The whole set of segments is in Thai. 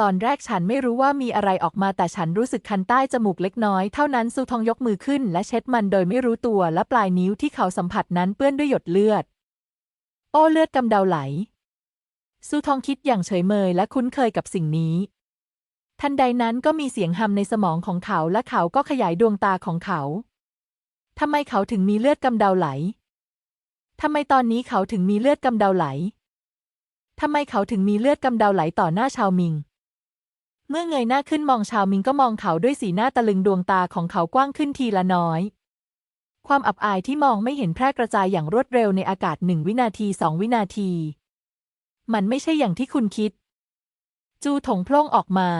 ตอนแรกฉันไม่รู้ว่ามีอะไรออกมาแต่ฉันรู้สึกคันใต้จมูกเล็กน้อยเท่านั้นซูทองยกมือขึ้น และเช็ดมันโดยไม่รู้ตัวและปลายนิ้วที่เขาสัมผัสนั้นเปื้อนด้วยหยดเลือด โอ้เลือดกำเดาไหล ซูทองคิดอย่างเฉยเมยและคุ้นเคยกับสิ่งนี้ ทันใดนั้นก็มีเสียงฮัมในสมองของเขาและเขาก็ขยายดวงตาของเขาทำไมเขาถึงมีเลือดกำเดาไหลทำไมตอนนี้เขาถึงมีเลือดกำเดาไหลทำไมเขาถึงมีเลือดกำเดาไหลต่อหน้าชาวมิง เมื่อเงยหน้าขึ้นมองชาวมิงก็มองเขาด้วยสีหน้าตะลึงดวงตาของเขากว้างขึ้นทีละน้อย ความอับอายที่มองไม่เห็นแพร่กระจายอย่างรวดเร็วในอากาศหนึ่งวินาทีสองวินาที มันไม่ใช่อย่างที่คุณคิด จูถงพล่งออกมา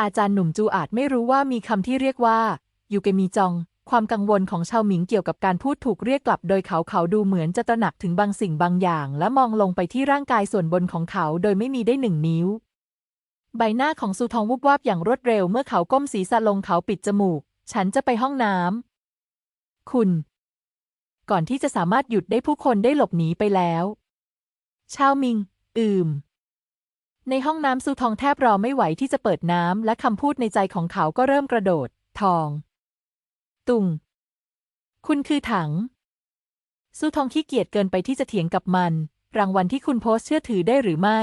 อาจารย์หนุ่มจูอาจไม่รู้ว่ามีคำที่เรียกว่ายูเกมีจอง ความกังวลของชาวหมิงเกี่ยวกับการพูดถูกเรียกกลับ โดยเขาเขาดูเหมือนจะตระหนักถึงบางสิ่งบางอย่าง และมองลงไปที่ร่างกายส่วนบนของเขาโดยไม่มีได้หนึ่งนิ้ว ใบหน้าของซูทองวุบวาบอย่างรวดเร็วเมื่อเขาก้มศีรษะลงเขาปิดจมูก ฉันจะไปห้องน้ำ คุณ ก่อนที่จะสามารถหยุดได้ผู้คนได้หลบหนีไปแล้ว ชาวมิง อืม ในห้องน้ำซูทองแทบรอไม่ไหวที่จะเปิดน้ำและคำพูดในใจของเขาก็เริ่มกระโดด ทอง ตุง คุณคือถัง ซูทองขี้เกียจเกินไปที่จะเถียงกับมัน รางวัลที่คุณโพสเชื่อถือได้หรือไม่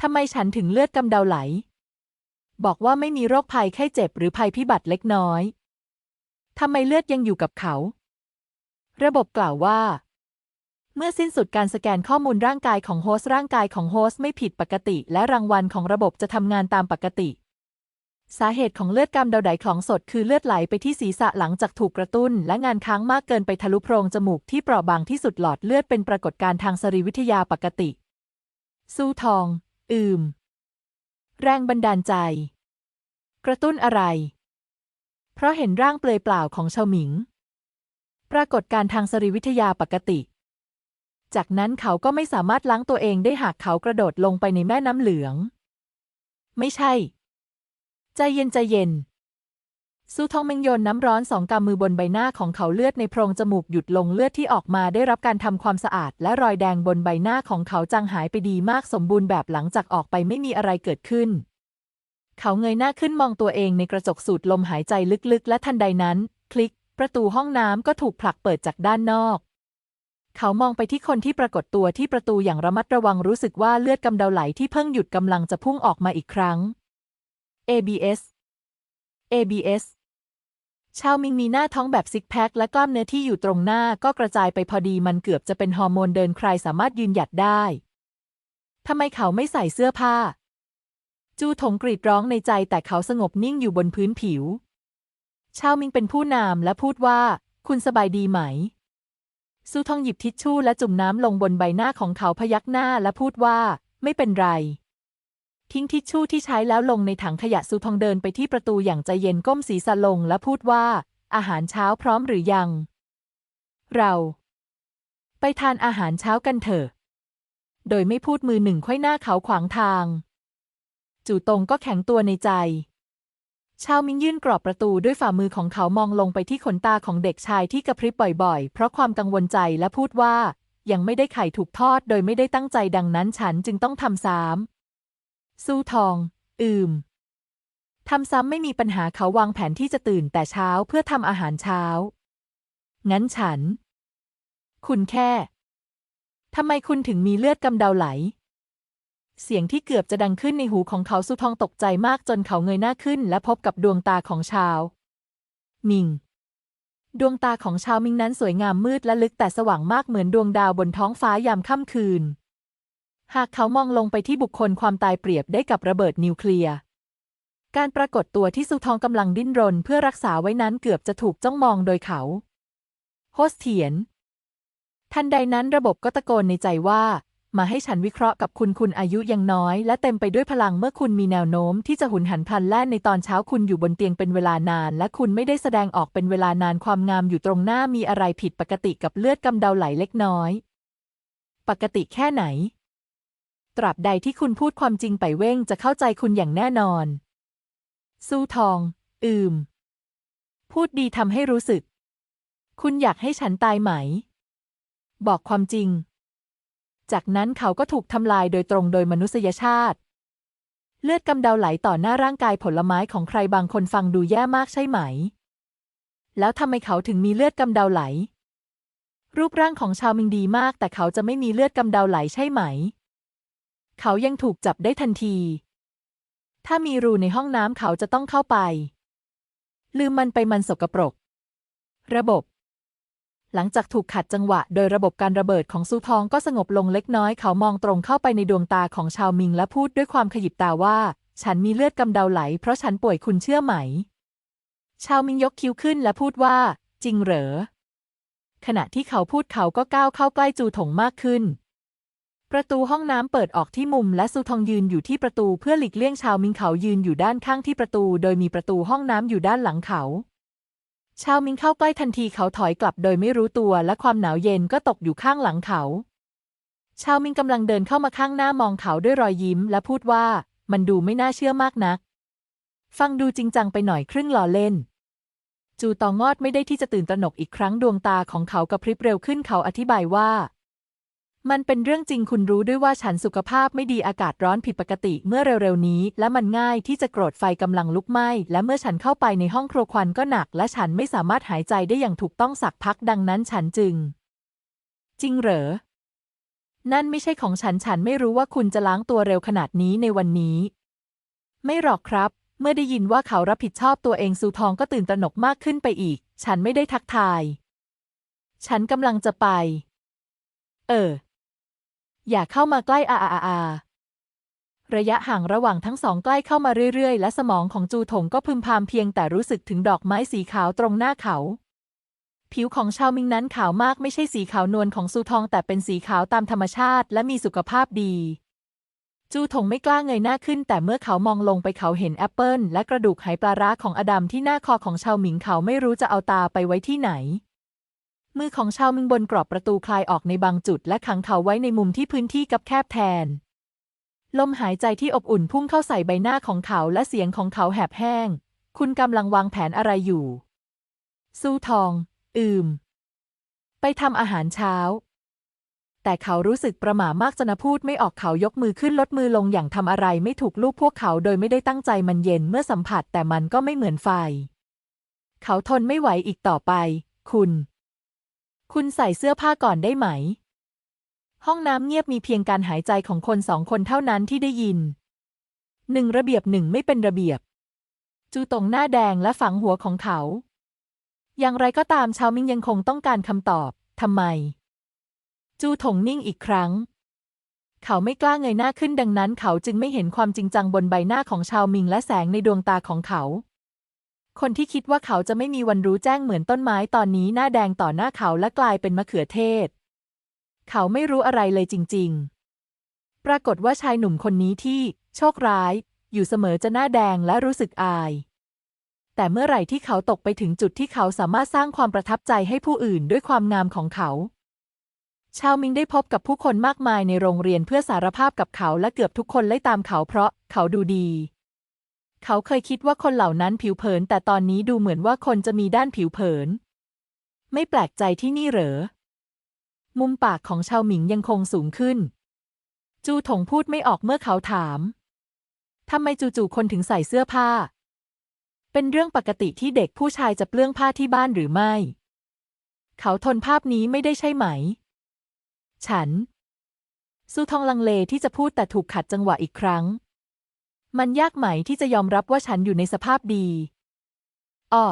ทำไมฉันถึงเลือดกำเดาไหล บอกว่าไม่มีโรคภัยไข้เจ็บหรือภัยพิบัติเล็กน้อย ทำไมเลือดยังอยู่กับเขา ระบบกล่าวว่า เมื่อสิ้นสุดการสแกนข้อมูลร่างกายของโฮสต์ร่างกายของโฮสต์ไม่ผิดปกติ และรางวัลของระบบจะทำงานตามปกติ สาเหตุของเลือดกำเดาไดของสดคือเลือดไหลไปที่ศีรษะหลังจากถูกกระตุ้น และงานค้างมากเกินไปทะลุโพรงจมูกที่เปราะบางที่สุดหลอดเลือดเป็นปรากฏการณ์ทางสรีวิทยาปกติ สู้ทอง อืม แรงบันดาลใจ กระตุ้นอะไร เพราะเห็นร่างเปลือยเปล่าของชาวหมิง ปรากฏการทางสรีวิทยาปกติ จากนั้นเขาก็ไม่สามารถล้างตัวเองได้หากเขากระโดดลงไปในแม่น้ำเหลือง ไม่ใช่ ใจเย็นใจเย็น ซูทองเมงโยนน้ำร้อนสองกำมือบนใบหน้าของเขาเลือดในโพรงจมูกหยุดลงเลือดที่ออกมาได้รับการทำความสะอาด และรอยแดงบนใบหน้าของเขาจางหายไปดีมากสมบูรณ์แบบหลังจากออกไปไม่มีอะไรเกิดขึ้น เขาเงยหน้าขึ้นมองตัวเองในกระจกสูดลมหายใจลึกๆ และทันใดนั้น คลิก ประตูห้องน้ำก็ถูกผลักเปิดจากด้านนอก เขามองไปที่คนที่ปรากฏตัวที่ประตูอย่างระมัดระวังรู้สึกว่าเลือดกำเดาไหลที่เพิ่งหยุดกำลังจะพุ่งออกมาอีกครั้ง ABS ABS ชาวมิงมีหน้าท้องแบบซิกแพคและกล้ามเนื้อที่อยู่ตรงหน้าก็กระจายไปพอดีมันเกือบจะเป็นฮอร์โมนเดินใครสามารถยืนหยัดได้ทำไมเขาไม่ใส่เสื้อผ้า จูถงกรีดร้องในใจแต่เขาสงบนิ่งอยู่บนพื้นผิว ชาวมิงเป็นผู้นำและพูดว่า คุณสบายดีไหมซูทองหยิบทิชชู่และจุ่มน้ำลงบนใบหน้าของเขาพยักหน้าและพูดว่า ไม่เป็นไร ทิ้งทิชชู่ที่ใช้แล้วลงในถังขยะซูทองเดินไปที่ประตูอย่างใจเย็นก้มศีรษะลงและพูดว่า อาหารเช้าพร้อมหรือยัง เรา ไปทานอาหารเช้ากันเถอะ โดยไม่พูดมือหนึ่งไขว้หน้าเขาขวางทาง จู่ตงก็แข็งตัวในใจชาวมิงยื่นกรอบประตูด้วยฝ่ามือของเขามองลงไปที่ขนตาของเด็กชายที่กระพริบบ่อยๆ เพราะความกังวลใจและพูดว่า ยังไม่ได้ไข่ถูกทอดโดยไม่ได้ตั้งใจดังนั้นฉันจึงต้องทำซ้ำ สู้ทอง อืมทำซ้ำไม่มีปัญหาเขาวางแผนที่จะตื่นแต่เช้าเพื่อทำอาหารเช้า งั้นฉัน คุณแค่ทำไมคุณถึงมีเลือดกำเดาไหล เสียงที่เกือบจะดังขึ้นในหูของเขาสุทองตกใจมากจนเขาเงยหน้าขึ้น และพบกับดวงตาของชาว มิง ดวงตาของชาวมิงนั้นสวยงามมืดและลึกแต่สว่างมากเหมือนดวงดาวบนท้องฟ้ายามค่ำคืน หากเขามองลงไปที่บุคคลความตายเปรียบได้กับระเบิดนิวเคลียร์ การปรากฏตัวที่สุทองกำลังดิ้นรนเพื่อรักษาไว้นั้นเกือบจะถูกจ้องมองโดยเขา โฮสเทียน ทันใดนั้นระบบก็ตะโกนในใจว่า มาให้ฉันวิเคราะห์กับคุณคุณอายุยังน้อย และเต็มไปด้วยพลังเมื่อคุณมีแนวโน้มที่จะหุนหันพลันแล่นในตอนเช้าคุณอยู่บนเตียงเป็นเวลานาน และคุณไม่ได้แสดงออกเป็นเวลานานความงามอยู่ตรงหน้ามีอะไรผิดปกติกับเลือดกำเดาไหลเล็กน้อย ปกติแค่ไหน ตราบใดที่คุณพูดความจริงไปเว้งจะเข้าใจคุณอย่างแน่นอน สู้ทอง อืม พูดดีทำให้รู้สึก คุณอยากให้ฉันตายไหม บอกความจริง จากนั้นเขาก็ถูกทำลายโดยตรงโดยมนุษยชาติ เลือดกำเดาไหลต่อหน้าร่างกายผลไม้ของใครบางคนฟังดูแย่มากใช่ไหม แล้วทำไมเขาถึงมีเลือดกำเดาไหล รูปร่างของชาวมิงดีมาก แต่เขาจะไม่มีเลือดกำเดาไหลใช่ไหม เขายังถูกจับได้ทันที ถ้ามีรูในห้องน้ำเขาจะต้องเข้าไป ลืมมันไปมันสกปรก ระบบ หลังจากถูกขัดจังหวะ โดยระบบการระเบิดของซูทองก็สงบลงเล็กน้อย เขามองตรงเข้าไปในดวงตาของชาวมิงและพูดด้วยความขยิบตาว่า ฉันมีเลือดกำเดาไหล เพราะฉันป่วยคุณเชื่อไหม ชาวมิงยกคิ้วขึ้นและพูดว่า จริงเหรอ ขณะที่เขาพูดเขาก็ก้าวเข้าใกล้จูถงมากขึ้น ประตูห้องน้ำเปิดออกที่มุมและซูทองยืนอยู่ที่ประตูเพื่อหลีกเลี่ยงชาวมิงเขายืนอยู่ด้านข้างที่ประตู โดยมีประตูห้องน้ำอยู่ด้านหลังเขา ชาวมิงเข้าใกล้ทันทีเขาถอยกลับโดยไม่รู้ตัวและความหนาวเย็นก็ตกอยู่ข้างหลังเขา ชาวมิงกำลังเดินเข้ามาข้างหน้ามองเขาด้วยรอยยิ้ม และพูดว่า มันดูไม่น่าเชื่อมากนัก ฟังดูจริงจังไปหน่อยครึ่งล้อเล่นจูตองอดไม่ได้ที่จะตื่นตระหนกอีกครั้งดวงตาของเขากระพริบเร็วขึ้นเขาอธิบายว่า มันเป็นเรื่องจริงคุณรู้ด้วยว่าฉันสุขภาพไม่ดีอากาศร้อนผิดปกติเมื่อเร็วๆนี้ และมันง่ายที่จะโกรธไฟกำลังลุกไหม้และเมื่อฉันเข้าไปในห้องครัวควันก็หนัก และฉันไม่สามารถหายใจได้อย่างถูกต้องสักพักดังนั้นฉันจึง จริงเหรอ นั่นไม่ใช่ของฉันฉันไม่รู้ว่าคุณจะล้างตัวเร็วขนาดนี้ในวันนี้ ไม่หรอกครับ เมื่อได้ยินว่าเขารับผิดชอบตัวเองซูทองก็ตื่นตระหนกมากขึ้นไปอีก ฉันไม่ได้ทักทาย ฉันกำลังจะไป เออ อย่าเข้ามาใกล้อาอาอาอาระยะห่างระหว่างทั้งสองใกล้เข้ามาเรื่อยๆ และสมองของจูถงก็พึมพำเพียงแต่รู้สึกถึงดอกไม้สีขาวตรงหน้าเขา ผิวของชาวมิงนั้นขาวมากไม่ใช่สีขาวนวลของซูทอง แต่เป็นสีขาวตามธรรมชาติ และมีสุขภาพดี จูถงไม่กล้าเงยหน้าขึ้น แต่เมื่อเขามองลงไปเขาเห็นแอปเปิลและกระดูกไหปลาร้าของอดัมที่หน้าคอของชาวหมิงเขาไม่รู้จะเอาตาไปไว้ที่ไหน มือของชาวมิงบนกรอบประตูคลายออกในบางจุด และขังเขาไว้ในมุมที่พื้นที่กับแคบแทน ลมหายใจที่อบอุ่นพุ่งเข้าใส่ใบหน้าของเขาและเสียงของเขาแหบแห้ง คุณกำลังวางแผนอะไรอยู่ สู้ทอง อืม ไปทำอาหารเช้า แต่เขารู้สึกประหม่ามากจนพูดไม่ออกเขายกมือขึ้นลดมือลงอย่างทำอะไรไม่ถูกลูกพวกเขาโดยไม่ได้ตั้งใจมันเย็นเมื่อสัมผัสแต่มันก็ไม่เหมือนไฟ เขาทนไม่ไหวอีกต่อไป คุณ คุณใส่เสื้อผ้าก่อนได้ไหม ห้องน้ำเงียบมีเพียงการหายใจของคนสองคนเท่านั้นที่ได้ยินหนึ่งระเบียบหนึ่งไม่เป็นระเบียบ จูตงหน้าแดงและฝังหัวของเขา อย่างไรก็ตามชาวมิงยังคงต้องการคำตอบทำไม จูถงนิ่งอีกครั้ง เขาไม่กล้าเงยหน้าขึ้นดังนั้น เขาจึงไม่เห็นความจริงจังบนใบหน้าของชาวมิงและแสงในดวงตาของเขา คนที่คิดว่าเขาจะไม่มีวันรู้แจ้งเหมือนต้นไม้ตอนนี้หน้าแดงต่อหน้าเขาและกลายเป็นมะเขือเทศ เขาไม่รู้อะไรเลยจริง ๆ ปรากฏว่าชายหนุ่มคนนี้ที่ โชคร้าย อยู่เสมอจะหน้าแดงและรู้สึกอาย แต่เมื่อไหร่ที่เขาตกไปถึงจุดที่เขาสามารถสร้างความประทับใจให้ผู้อื่นด้วยความงามของเขา ชาวมิงได้พบกับผู้คนมากมายในโรงเรียนเพื่อสารภาพกับเขาและเกือบทุกคนไล่ตามเขาเพราะเขาดูดี เขาเคยคิดว่าคนเหล่านั้นผิวเผิน แต่ตอนนี้ดูเหมือนว่าคนจะมีด้านผิวเผิน ไม่แปลกใจที่นี่เหรอ มุมปากของชาวหมิงยังคงสูงขึ้น จูถงพูดไม่ออกเมื่อเขาถามทำไมจู่ๆคนถึงใส่เสื้อผ้า เป็นเรื่องปกติที่เด็กผู้ชายจะเปลื้องผ้าที่บ้านหรือไม่ เขาทนภาพนี้ไม่ได้ใช่ไหม ฉัน ซูทองลังเลที่จะพูดแต่ถูกขัดจังหวะอีกครั้ง มันยากไหมที่จะยอมรับว่าฉันอยู่ในสภาพดีอ้อ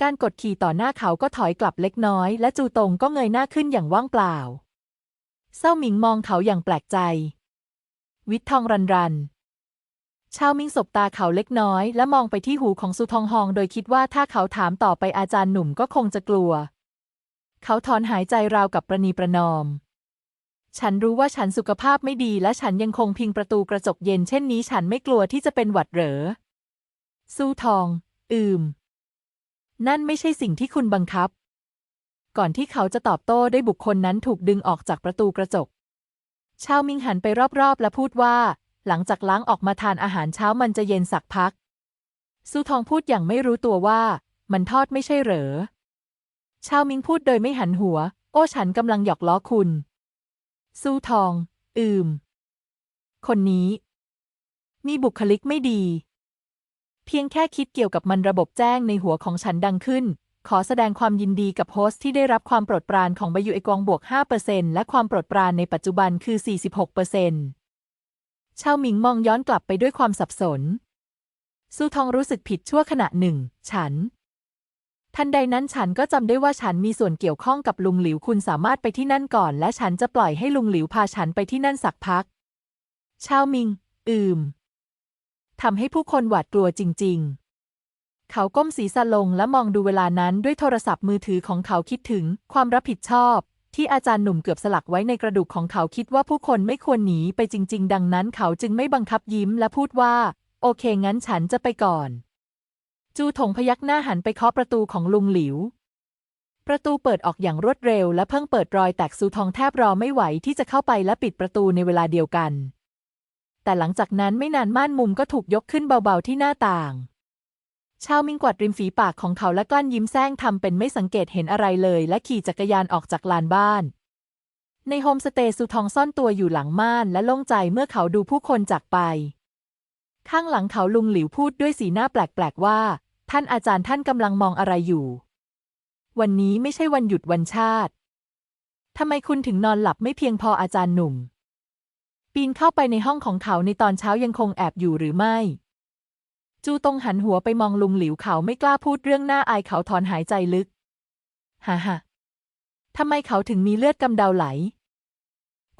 การกดขี่ต่อหน้าเขาก็ถอยกลับเล็กน้อย และจูตงก็เงยหน้าขึ้นอย่างว่างเปล่าเศร้าหมิงมองเขาอย่างแปลกใจ วิททองรันรัน ชาวมิงสบตาเขาเล็กน้อย และมองไปที่หูของสุทองฮอง โดยคิดว่าถ้าเขาถามต่อไปอาจารย์หนุ่มก็คงจะกลัว เขาถอนหายใจราวกับประนีประนอม ฉันรู้ว่าฉันสุขภาพไม่ดีและฉันยังคงพิงประตูกระจกเย็นเช่นนี้ฉันไม่กลัวที่จะเป็นหวัดเหรอ สู้ทอง อืม นั่นไม่ใช่สิ่งที่คุณบังคับ ก่อนที่เขาจะตอบโต้ได้บุคคลนั้นถูกดึงออกจากประตูกระจก ชาวมิงหันไปรอบๆ และพูดว่า หลังจากล้างออกมาทานอาหารเช้ามันจะเย็นสักพักซูทองพูดอย่างไม่รู้ตัวว่า มันทอดไม่ใช่เหรอ ชาวมิงพูดโดยไม่หันหัว โอ้ฉันกำลังหยอกล้อคุณ ซูทอง อืม คนนี้ มีบุคลิกไม่ดี เพียงแค่คิดเกี่ยวกับมันระบบแจ้งในหัวของฉันดังขึ้น ขอแสดงความยินดีกับโฮสต์ที่ได้รับความโปรดปรานของบายูเอกองบวก 5%และความโปรดปรานในปัจจุบันคือ 46%ชาวหมิงมองย้อนกลับไปด้วยความสับสน สู้ทองรู้สึกผิดชั่วขณะหนึ่ง ฉัน ทันใดนั้นฉันก็จำได้ว่าฉันมีส่วนเกี่ยวข้องกับลุงหลิวคุณสามารถไปที่นั่นก่อน และฉันจะปล่อยให้ลุงหลิวพาฉันไปที่นั่นสักพัก ชาวมิง อืมทำให้ผู้คนหวาดกลัวจริง ๆ เขาก้มศีรษะลงและมองดูเวลานั้นด้วยโทรศัพท์มือถือของเขาคิดถึงความรับผิดชอบ ที่อาจารย์หนุ่มเกือบสลักไว้ในกระดูกของเขาคิดว่าผู้คนไม่ควรหนีไปจริง ๆ ดังนั้น เขาจึงไม่บังคับยิ้มและพูดว่า โอเคงั้นฉันจะไปก่อน จูถงพยักหน้าหันไปเคาะประตูของลุงหลิว ประตูเปิดออกอย่างรวดเร็วและเพิ่งเปิดรอยแตกซูทองแทบรอไม่ไหวที่จะเข้าไปและปิดประตูในเวลาเดียวกัน แต่หลังจากนั้นไม่นานม่านมุมก็ถูกยกขึ้นเบาๆที่หน้าต่าง ชาวมิงกวาดริมฝีปากของเขาและกลั้นยิ้มแซงทำเป็นไม่สังเกตเห็นอะไรเลย และขี่จักรยานออกจากลานบ้านในโฮมสเตย์ซูทองซ่อนตัวอยู่หลังม่านและโล่งใจเมื่อเขาดูผู้คนจากไป ข้างหลังเขาลุงหลิวพูดด้วยสีหน้าแปลกๆว่า ท่านอาจารย์ท่านกำลังมองอะไรอยู่ วันนี้ไม่ใช่วันหยุดวันชาติ ทำไมคุณถึงนอนหลับไม่เพียงพออาจารย์หนุ่ม ปีนเข้าไปในห้องของเขาในตอนเช้ายังคงแอบอยู่หรือไม่ จูตงหันหัวไปมองลุงหลิวเขาไม่กล้าพูดเรื่องหน้าอายเขาถอนหายใจลึก ฮ่าฮ่าทำไมเขาถึงมีเลือดกำเดาไหล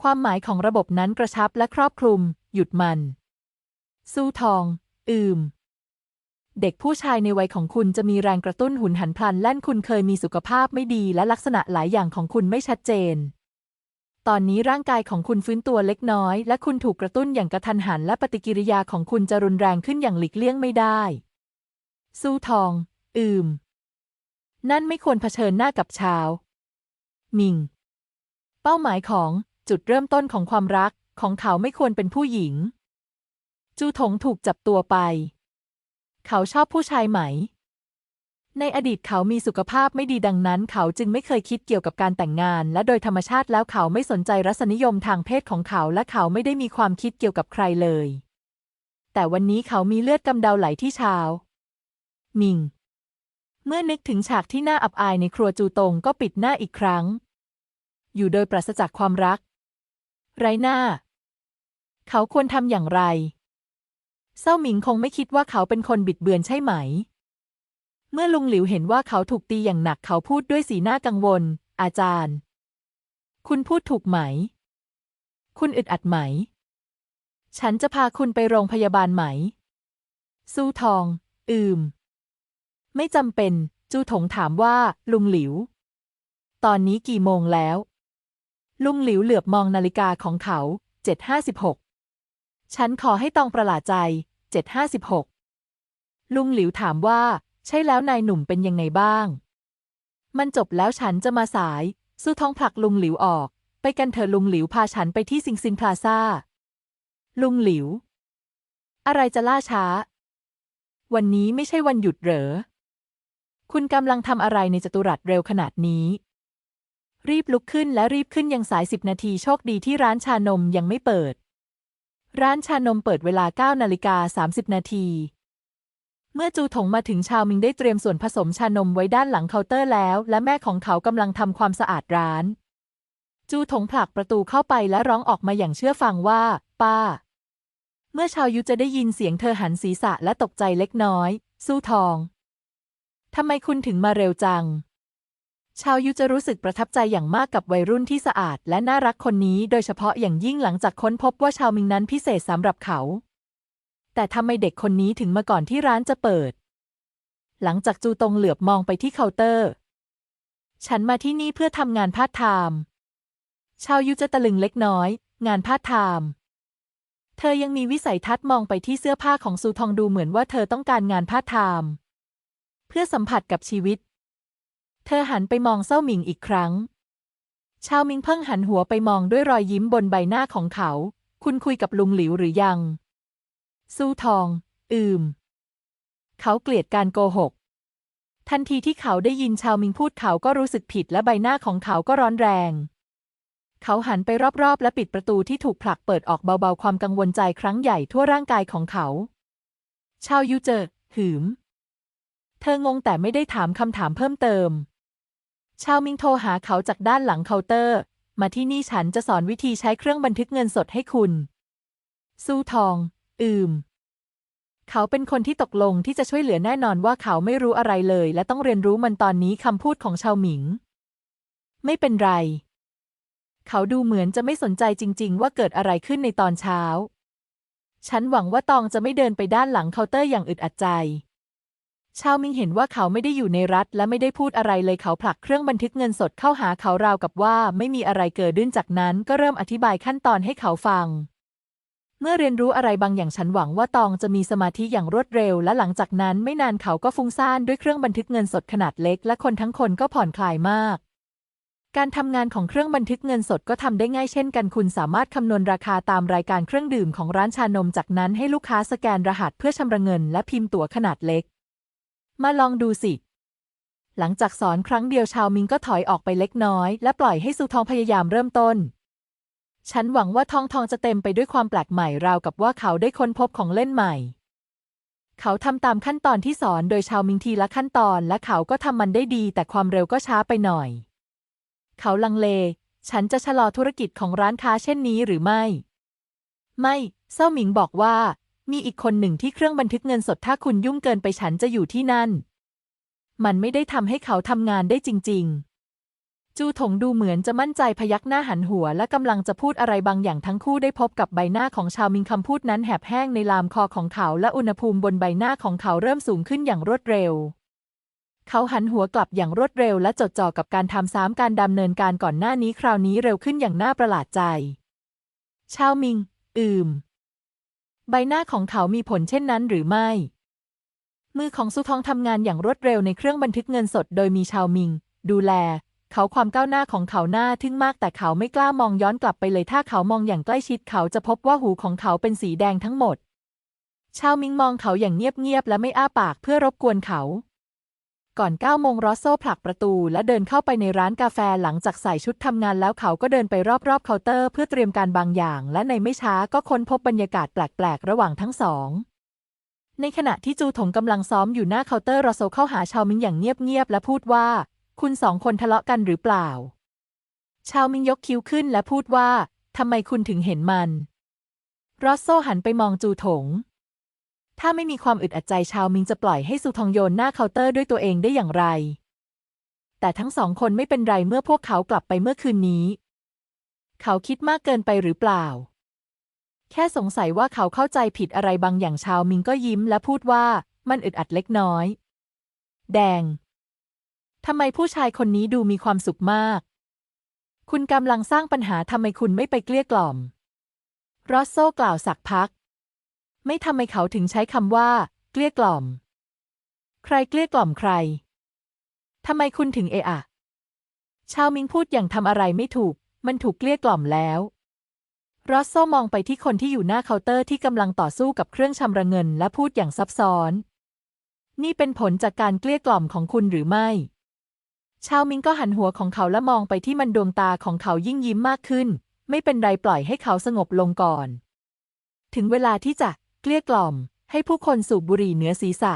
ความหมายของระบบนั้นกระชับและครอบคลุม หยุดมัน สู้ทอง อืม เด็กผู้ชายในวัยของคุณจะมีแรงกระตุ้นหุนหันพลันแล่นคุณเคยมีสุขภาพไม่ดีและลักษณะหลายอย่างของคุณไม่ชัดเจน ตอนนี้ร่างกายของคุณฟื้นตัวเล็กน้อย และคุณถูกกระตุ้นอย่างกระทันหัน และปฏิกิริยาของคุณจะรุนแรงขึ้นอย่างหลีกเลี่ยงไม่ได้ สู้ทอง อืม นั่นไม่ควรเผชิญหน้ากับชาว มิง เป้าหมายของจุดเริ่มต้นของความรักของเขาไม่ควรเป็นผู้หญิง จูถงถูกจับตัวไป เขาชอบผู้ชายไหม ในอดีตเขามีสุขภาพไม่ดีดังนั้น เขาจึงไม่เคยคิดเกี่ยวกับการแต่งงาน และโดยธรรมชาติแล้วเขาไม่สนใจรสนิยมทางเพศของเขา และเขาไม่ได้มีความคิดเกี่ยวกับใครเลย แต่วันนี้เขามีเลือดกำเดาไหลที่เช้ามิงเมื่อนึกถึงฉากที่น่าอับอายในครัวจูตงก็ปิดหน้าอีกครั้ง อยู่โดยปราศจากความรัก ไรหน้า เขาควรทำอย่างไร เศร้าหมิงคงไม่คิดว่าเขาเป็นคนบิดเบือนใช่ไหม เมื่อลุงหลิวเห็นว่าเขาถูกตีอย่างหนักเขาพูดด้วยสีหน้ากังวล อาจารย์ คุณพูดถูกไหม คุณอึดอัดไหม ฉันจะพาคุณไปโรงพยาบาลไหม สู้ทอง อืม ไม่จำเป็น จูถงถามว่า ลุงหลิว ตอนนี้กี่โมงแล้ว ลุงหลิวเหลือบมองนาฬิกาของเขาเจ็ดห้าสิบหก ฉันขอให้ตองประหลาดใจเจ็ดห้าสิบหกลุงหลิวถามว่า ใช่แล้วนายหนุ่มเป็นยังไงบ้าง มันจบแล้วฉันจะมาสาย สู้ท้องผลักลุงหลิวออก ไปกันเถอะลุงหลิวพาฉันไปที่ซิงซินพลาซ่า ลุงหลิว อะไรจะล่าช้า วันนี้ไม่ใช่วันหยุดเหรอ คุณกำลังทำอะไรในจตุรัสเร็วขนาดนี้ รีบลุกขึ้นและรีบขึ้นยังสายสิบนาทีโชคดีที่ร้านชานมยังไม่เปิด ร้านชานมเปิดเวลา 9 นาฬิกา 30 นาที เมื่อจูถงมาถึงชาวมิงได้เตรียมส่วนผสมชานมไว้ด้านหลังเคาน์เตอร์แล้ว และแม่ของเขากำลังทำความสะอาดร้าน จูถงผลักประตูเข้าไปและร้องออกมาอย่างเชื่อฟังว่า ป้า เมื่อชาวยุจะได้ยินเสียงเธอหันศีรษะและตกใจเล็กน้อย สู้ทองทำไมคุณถึงมาเร็วจัง ชาวยุจะรู้สึกประทับใจอย่างมากกับวัยรุ่นที่สะอาดและน่ารักคนนี้โดยเฉพาะอย่างยิ่งหลังจากค้นพบว่าชาวมิงนั้นพิเศษสำหรับเขา แต่ทำไมเด็กคนนี้ถึงมาก่อนที่ร้านจะเปิด หลังจากจูตงเหลือบมองไปที่เคาน์เตอร์ ฉันมาที่นี่เพื่อทำงานพาร์ทไทม์ชาวยุจะตะลึงเล็กน้อย งานพาร์ทไทม์เธอยังมีวิสัยทัศน์มองไปที่เสื้อผ้าของซูทองดูเหมือนว่าเธอต้องการงานพาร์ทไทม์เพื่อสัมผัสกับชีวิต เธอหันไปมองเศร้าหมิงอีกครั้ง ชาวมิงเพิ่งหันหัวไปมองด้วยรอยยิ้มบนใบหน้าของเขา คุณคุยกับลุงหลิวหรือยัง สู้ทอง อืม เขาเกลียดการโกหก ทันทีที่เขาได้ยินชาวมิงพูดเขาก็รู้สึกผิดและใบหน้าของเขาก็ร้อนแรง เขาหันไปรอบๆ และปิดประตูที่ถูกผลักเปิดออกเบาๆ ความกังวลใจครั้งใหญ่ทั่วร่างกายของเขา ชาวยูเจอหืม เธองงแต่ไม่ได้ถามคำถามเพิ่มเติม ชาวมิงโทรหาเขาจากด้านหลังเคาน์เตอร์ มาที่นี่ฉันจะสอนวิธีใช้เครื่องบันทึกเงินสดให้คุณ สู้ทอง อืม เขาเป็นคนที่ตกลงที่จะช่วยเหลือแน่นอนว่าเขาไม่รู้อะไรเลย และต้องเรียนรู้มันตอนนี้คำพูดของชาวหมิง ไม่เป็นไร เขาดูเหมือนจะไม่สนใจจริง ๆ ว่าเกิดอะไรขึ้นในตอนเช้า ฉันหวังว่าตองจะไม่เดินไปด้านหลังเคาน์เตอร์อย่างอึดอัดใจ ชาวมิงเห็นว่าเขาไม่ได้อยู่ในรัฐและไม่ได้พูดอะไรเลยเขาผลักเครื่องบันทึกเงินสดเข้าหาเขาราวกับว่าไม่มีอะไรเกิดขึ้นจากนั้นก็เริ่มอธิบายขั้นตอนให้เขาฟัง เมื่อเรียนรู้อะไรบางอย่างฉันหวังว่าตองจะมีสมาธิอย่างรวดเร็ว และหลังจากนั้นไม่นานเขาก็ฟุ้งซ่านด้วยเครื่องบันทึกเงินสดขนาดเล็ก และคนทั้งคนก็ผ่อนคลายมากการทำงานของเครื่องบันทึกเงินสดก็ทำได้ง่ายเช่นกันคุณสามารถคำนวณราคาตามรายการเครื่องดื่มของร้านชานม จากนั้นให้ลูกค้าสแกนรหัสเพื่อชำระเงิน และพิมพ์ตั๋วขนาดเล็ก มาลองดูสิ หลังจากสอนครั้งเดียวชาวมิงก็ถอยออกไปเล็กน้อย และปล่อยให้สุทองพยายามเริ่มต้น ฉันหวังว่าทองทองจะเต็มไปด้วยความแปลกใหม่ราวกับว่าเขาได้ค้นพบของเล่นใหม่ เขาทำตามขั้นตอนที่สอนโดยชาวมิงทีละขั้นตอนและเขาก็ทำมันได้ดี แต่ความเร็วก็ช้าไปหน่อย เขาลังเล ฉันจะชะลอธุรกิจของร้านค้าเช่นนี้หรือไม่ ไม่ เซาหมิงบอกว่า มีอีกคนหนึ่งที่เครื่องบันทึกเงินสดถ้าคุณยุ่งเกินไปฉันจะอยู่ที่นั่น มันไม่ได้ทำให้เขาทำงานได้จริง ๆ จูถงดูเหมือนจะมั่นใจพยักหน้าหันหัว และกำลังจะพูดอะไรบางอย่างทั้งคู่ได้พบกับใบหน้าของชาวมิงคำพูดนั้นแหบแห้งในลามคอของเขา และอุณหภูมิบนใบหน้าของเขาเริ่มสูงขึ้นอย่างรวดเร็วเขาหันหัวกลับอย่างรวดเร็วและจดจ่อกับการทำซ้ำการดำเนินการก่อนหน้านี้คราวนี้เร็วขึ้นอย่างน่าประหลาดใจ ชาวมิง อืม ใบหน้าของเขามีผลเช่นนั้นหรือไม่ มือของซูทองทำงานอย่างรวดเร็วในเครื่องบันทึกเงินสดโดยมีชาวมิง ดูแล เขาความก้าวหน้าของเขาหน้าทึ่งมากแต่เขาไม่กล้ามองย้อนกลับไปเลยถ้าเขามองอย่างใกล้ชิดเขาจะพบว่าหูของเขาเป็นสีแดงทั้งหมด ชาวมิงมองเขาอย่างเงียบๆและไม่อ้าปากเพื่อรบกวนเขา ก่อน9โมงรอสโซผลักประตูและเดินเข้าไปในร้านกาแฟหลังจากใส่ชุดทำงานแล้วเขาก็เดินไปรอบๆเคาน์เตอร์เพื่อเตรียมการบางอย่าง และในไม่ช้าก็ค้นพบบรรยากาศแปลกๆ ระหว่างทั้งสอง ในขณะที่จูถงกำลังซ้อมอยู่หน้าเคาน์เตอร์รอสโซเข้าหาชาวมิงอย่างเงียบๆและพูดว่า คุณสองคนทะเลาะกันหรือเปล่า ชาวมิงยกคิ้วขึ้นและพูดว่าทำไมคุณถึงเห็นมันรอสโซหันไปมองจูถง ถ้าไม่มีความอึดอัดใจชาวมิงจะปล่อยให้ซูทองโยนหน้าเคาน์เตอร์ด้วยตัวเองได้อย่างไร แต่ทั้งสองคนไม่เป็นไรเมื่อพวกเขากลับไปเมื่อคืนนี้ เขาคิดมากเกินไปหรือเปล่า แค่สงสัยว่าเขาเข้าใจผิดอะไรบางอย่างชาวมิงก็ยิ้มและพูดว่ามันอึดอัดเล็กน้อย แดง ทำไมผู้ชายคนนี้ดูมีความสุขมาก คุณกำลังสร้างปัญหาทำไมคุณไม่ไปเกลี้ยกล่อม รอสโซกล่าวสักพัก ไม่ทำไมเขาถึงใช้คำว่า เกลี้ยกล่อม ใครเกลี้ยกล่อมใครทำไมคุณถึงเอะอะชาวมิงพูดอย่างทำอะไรไม่ถูก มันถูกเกลี้ยกล่อมแล้วรอสโซมองไปที่คนที่อยู่หน้าเคาน์เตอร์ที่กำลังต่อสู้กับเครื่องชำระเงินและพูดอย่างซับซ้อน นี่เป็นผลจากการเกลี้ยกล่อมของคุณหรือไม่ ชาวมิงก็หันหัวของเขาและมองไปที่มันดวงตาของเขายิ่งยิ้มมากขึ้น ไม่เป็นไรปล่อยให้เขาสงบลงก่อน ถึงเวลาที่จะ เกลี้ยกล่อม ให้ผู้คนสูบบุหรี่เหนือศีรษะ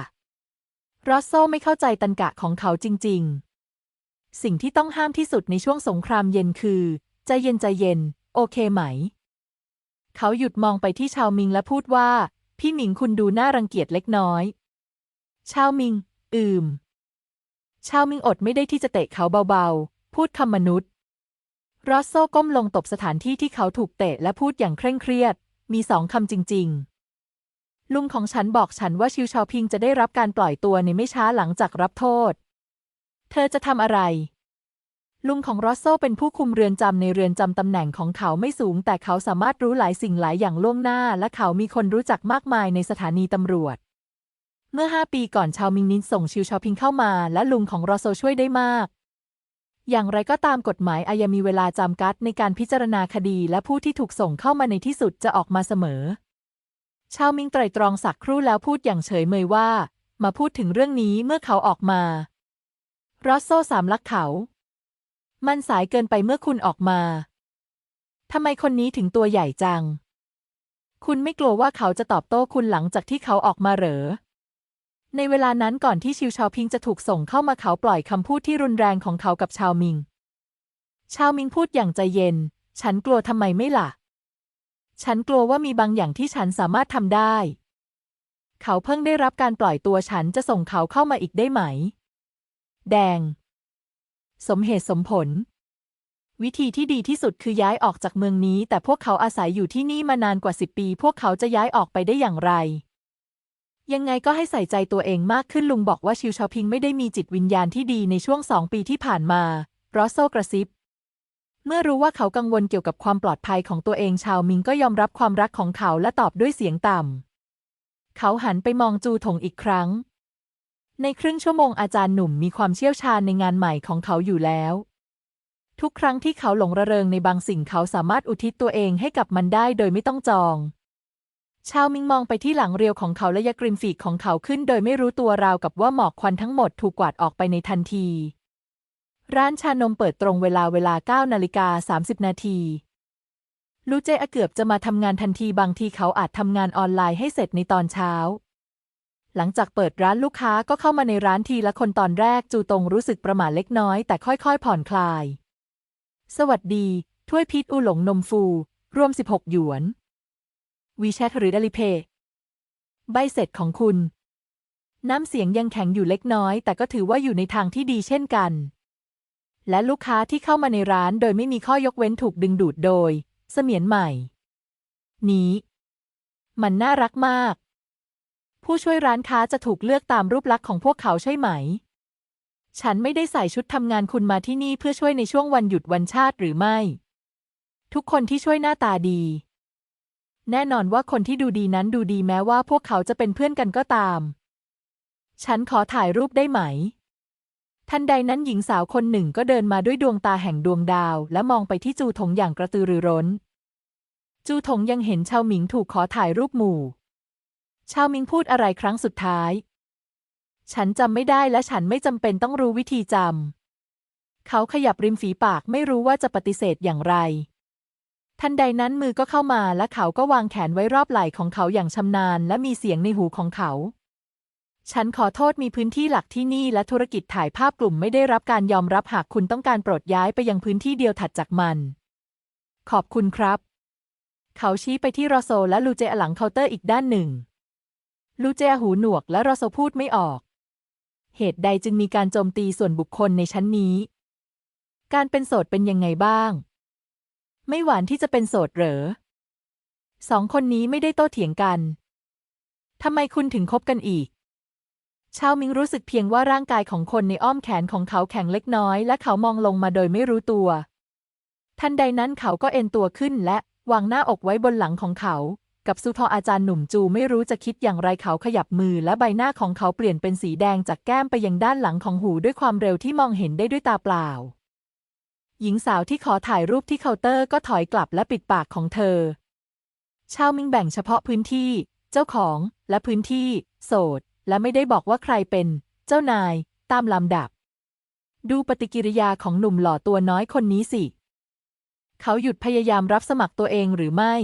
รอสโซไม่เข้าใจตันกะของเขาจริง ๆ สิ่งที่ต้องห้ามที่สุดในช่วงสงครามเย็นคือ ใจเย็นใจเย็น โอเคไหม เขาหยุดมองไปที่ชาวมิงและพูดว่า พี่หมิงคุณดูน่ารังเกียจเล็กน้อย ชาวมิง อืม ชาวมิงอดไม่ได้ที่จะเตะเขาเบาๆ พูดคำมนุษย์รอสโซก้มลงตบสถานที่ที่เขาถูกเตะและพูดอย่างเคร่งเครียด มีสองคำจริง ๆ ลุงของฉันบอกฉันว่าชิวชาวพิงจะได้รับการปล่อยตัวในไม่ช้าหลังจากรับโทษ เธอจะทำอะไร ลุงของรอสโซเป็นผู้คุมเรือนจำในเรือนจำตำแหน่งของเขาไม่สูง แต่เขาสามารถรู้หลายสิ่งหลายอย่างล่วงหน้า และเขามีคนรู้จักมากมายในสถานีตำรวจ เมื่อห้าปีก่อนชาวมิงนินส่งชิวชาวพิงเข้ามา และลุงของรอสโซช่วยได้มากอย่างไรก็ตามกฎหมายอาญามีเวลาจำกัดในการพิจารณาคดีและผู้ที่ถูกส่งเข้ามาในที่สุดจะออกมาเสมอ ชาวมิงไตรตรองสักครู่แล้วพูดอย่างเฉยเมยว่า มาพูดถึงเรื่องนี้เมื่อเขาออกมารอสโซสามลักเขา มันสายเกินไปเมื่อคุณออกมาทำไมคนนี้ถึงตัวใหญ่จัง คุณไม่กลัวว่าเขาจะตอบโต้คุณหลังจากที่เขาออกมาเหรอ ในเวลานั้นก่อนที่ชิวชาวพิงจะถูกส่งเข้ามาเขาปล่อยคำพูดที่รุนแรงของเขากับชาวมิง ชาวมิงพูดอย่างใจเย็น ฉันกลัวทำไมไม่ล่ะ ฉันกลัวว่ามีบางอย่างที่ฉันสามารถทำได้ เขาเพิ่งได้รับการปล่อยตัวฉันจะส่งเขาเข้ามาอีกได้ไหม แดง สมเหตุสมผล วิธีที่ดีที่สุดคือย้ายออกจากเมืองนี้ แต่พวกเขาอาศัยอยู่ที่นี่มานานกว่าสิบปี พวกเขาจะย้ายออกไปได้อย่างไร ยังไงก็ให้ใส่ใจตัวเองมากขึ้นลุงบอกว่าชิวชาพิงไม่ได้มีจิตวิญญาณที่ดีในช่วงสองปีที่ผ่านมารอสโซกระซิบ เมื่อรู้ว่าเขากังวลเกี่ยวกับความปลอดภัยของตัวเองชาวมิงก็ยอมรับความรักของเขาและตอบด้วยเสียงต่ำ เขาหันไปมองจูถงอีกครั้ง ในครึ่งชั่วโมงอาจารย์หนุ่มมีความเชี่ยวชาญในงานใหม่ของเขาอยู่แล้ว ทุกครั้งที่เขาหลงระเริงในบางสิ่งเขาสามารถอุทิศตัวเองให้กับมันได้โดยไม่ต้องจอง ชาวมิงมองไปที่หลังเรียวของเขาและยักริมฝีกของเขาขึ้น โดยไม่รู้ตัวราวกับว่าหมอกควันทั้งหมดถูกกวาดออกไปในทันที ร้านชานมเปิดตรงเวลาเวลา 9 นาฬิกา 30 นาทีลูเจอเกือบจะมาทำงานทันทีบางทีเขาอาจทำงานออนไลน์ให้เสร็จในตอนเช้า หลังจากเปิดร้านลูกค้าก็เข้ามาในร้านทีละคนตอนแรกจูตงรู้สึกประหม่าเล็กน้อยแต่ค่อยๆ ผ่อนคลาย สวัสดี ถ้วยพีทอูหลงนมฟู รวม 16 หยวน วีแชทหรือดลิเพยใบเสร็จของคุณ น้ำเสียงยังแข็งอยู่เล็กน้อย แต่ก็ถือว่าอยู่ในทางที่ดีเช่นกัน และลูกค้าที่เข้ามาในร้านโดยไม่มีข้อยกเว้นถูกดึงดูดโดย เสมียนใหม่ นี้ มันน่ารักมาก ผู้ช่วยร้านค้าจะถูกเลือกตามรูปลักษณ์ของพวกเขาใช่ไหม ฉันไม่ได้ใส่ชุดทำงานคุณมาที่นี่เพื่อช่วยในช่วงวันหยุดวันชาติหรือไม่ ทุกคนที่ช่วยหน้าตาดี แน่นอนว่าคนที่ดูดีนั้นดูดีแม้ว่าพวกเขาจะเป็นเพื่อนกันก็ตาม ฉันขอถ่ายรูปได้ไหม ทันใดนั้นหญิงสาวคนหนึ่งก็เดินมาด้วยดวงตาแห่งดวงดาว และมองไปที่จูถงอย่างกระตือรือร้น จูถงยังเห็นชาวหมิงถูกขอถ่ายรูปหมู่ ชาวหมิงพูดอะไรครั้งสุดท้าย ฉันจำไม่ได้และฉันไม่จำเป็นต้องรู้วิธีจำ เขาขยับริมฝีปากไม่รู้ว่าจะปฏิเสธอย่างไร ทันใดนั้นมือก็เข้ามาและเขาก็วางแขนไว้รอบไหล่ของเขาอย่างชำนาญและมีเสียงในหูของเขา ฉันขอโทษมีพื้นที่หลักที่นี่และธุรกิจถ่ายภาพกลุ่มไม่ได้รับการยอมรับหากคุณต้องการโปรดย้ายไปยังพื้นที่เดียวถัดจากมัน ขอบคุณครับ เขาชี้ไปที่รอโซและลูเจอหลังเคาน์เตอร์อีกด้านหนึ่ง ลูเจอหูหนวกและรอโซพูดไม่ออก เหตุใดจึงมีการโจมตีส่วนบุคคลในชั้นนี้ การเป็นโสดเป็นยังไงบ้าง ไม่หวานที่จะเป็นโสดเหรอสองคนนี้ไม่ได้โต้เถียงกันทำไมคุณถึงคบกันอีก ชาวมิงรู้สึกเพียงว่าร่างกายของคนในอ้อมแขนของเขาแข็งเล็กน้อย และเขามองลงมาโดยไม่รู้ตัว ทันใดนั้นเขาก็เอ็นตัวขึ้นและวางหน้าอกไว้บนหลังของเขา กับซูทออาจารย์หนุ่มจูไม่รู้จะคิดอย่างไรเขาขยับมือและใบหน้าของเขาเปลี่ยนเป็นสีแดงจากแก้มไปยังด้านหลังของหูด้วยความเร็วที่มองเห็นได้ด้วยตาเปล่า หญิงสาวที่ขอถ่ายรูปที่เคาน์เตอร์ก็ถอยกลับและปิดปากของเธอ ชาวมิงแบ่งเฉพาะพื้นที่ เจ้าของ และพื้นที่ โสด และไม่ได้บอกว่าใครเป็น เจ้านาย ตามลำดับ ดูปฏิกิริยาของหนุ่มหล่อตัวน้อยคนนี้สิ เขาหยุดพยายามรับสมัครตัวเองหรือไม่